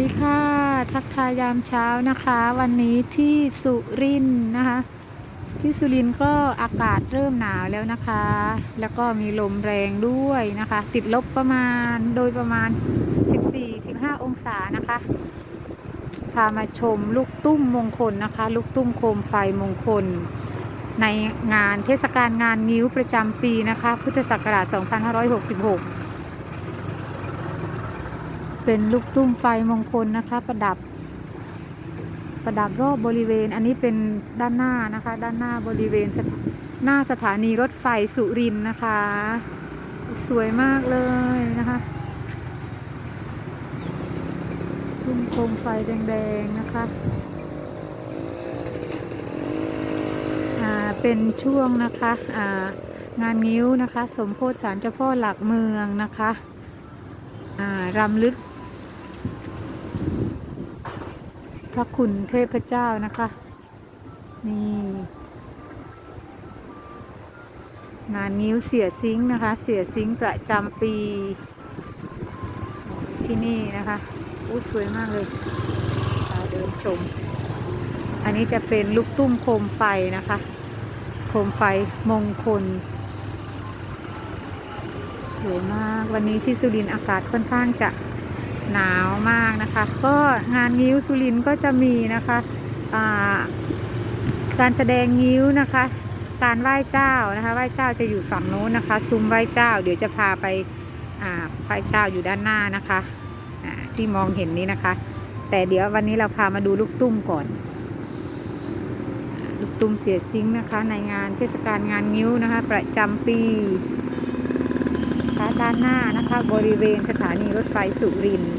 ดีค่ะ ทักทายยามเช้านะคะ วันนี้ที่สุรินนะคะ ที่สุรินก็อากาศเริ่มหนาวแล้วนะคะ แล้วก็มีลมแรงด้วยนะคะ ติดลบประมาณโดยประมาณ 14-15 องศานะคะ พามาชมลูกตุ้มมงคลนะคะ ลูกตุ้มโคมไฟมงคล ในงานเทศกาลงานนิ้วประจำปีนะคะ พุทธศักราช 2566 เป็นลูกตุ้มไฟมงคลนะคะ ประดับ ประดับรอบบริเวณ อันนี้เป็นด้านหน้านะคะ ด้านหน้าบริเวณหน้าสถานีรถไฟสุรินทร์นะคะ สวยมากเลยนะคะตุ้มโคมไฟแดงๆนะคะอ่าเป็นช่วงนะคะอ่างานงิ้วนะคะ สมโพธิสารเจ้าพ่อหลักเมืองนะคะอ่ารำลึก พระคุณเทพเจ้านะคะ นี่ งานนิ้วเสียซิงนะคะ เสียซิงประจำปี ที่นี่นะคะอู้สวยมากเลยเดินชม อันนี้จะเป็นลูกตุ้มโคมไฟนะคะ โคมไฟมงคลสวยมาก วันนี้ที่สุรินทร์อากาศค่อนข้างจะ หนาวมากนะคะ ก็งานงิ้วสุรินก็จะมีนะคะาการแสดงงิ้วนะคะ การไหว้เจ้านะคะไหว้เจ้าจะอยู่ฝั่งโน้นนะคะ ซุ้มไหว้เจ้า เดี๋ยวจะพาไปอ่าไหว้เจ้าอยู่ด้านหน้านะคะที่มองเห็นนี้นะคะ แต่เดี๋ยววันนี้เราพามาดูลูกตุ้มก่อน ลูกตุ้มเสียซิงนะคะ ในงานเทศกาลงานงิ้วนะคะ ประจำปี ด้านหน้านะคะ บริเวณสถานีรถไฟสุรินทร์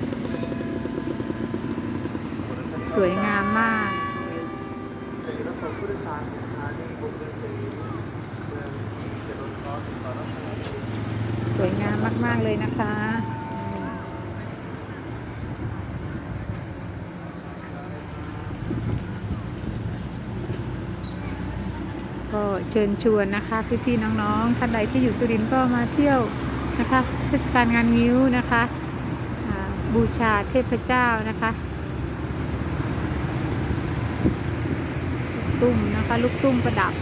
สวยงามมากสวยงามมาก ๆ เลยนะคะ ก็เชิญชวนนะคะ พี่ ๆ น้อง ๆ ท่านใดที่อยู่สุรินทร์ก็มาเที่ยว นะคะเทศกาลงานงิ้วนะคะบูชาเทพเจ้านะคะตุ้มนะคะ ลูกตุ้มประดับ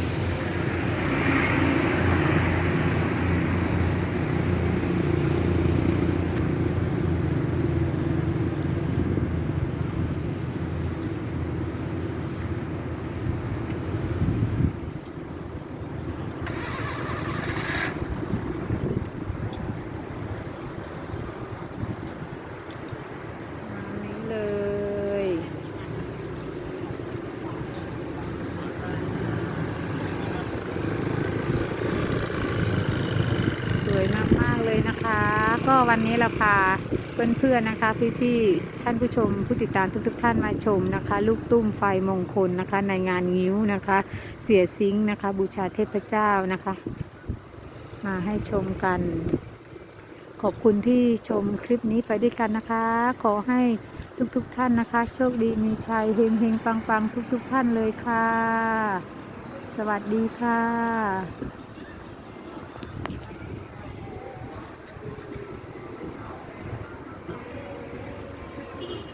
อันนี้เลย สวยมาก ๆ เลยนะคะ ก็วันนี้เราพาเพื่อนๆนะคะ พี่ๆท่านผู้ชม ผู้ติดตามทุกๆ ท่านมาชมนะคะ ลูกตุ้มไฟมงคลนะคะ ในงานงิ้วนะคะ เสียซิงนะคะ บูชาเทพเจ้านะคะ มาให้ชมกัน ขอบคุณที่ชมคลิปนี้ไปด้วยกันนะคะ ขอให้ทุกๆทท่านนะคะ โชคดีมีชัยเฮงเฮงปังปังๆทุกๆทท่านเลยค่ะ สวัสดีค่ะ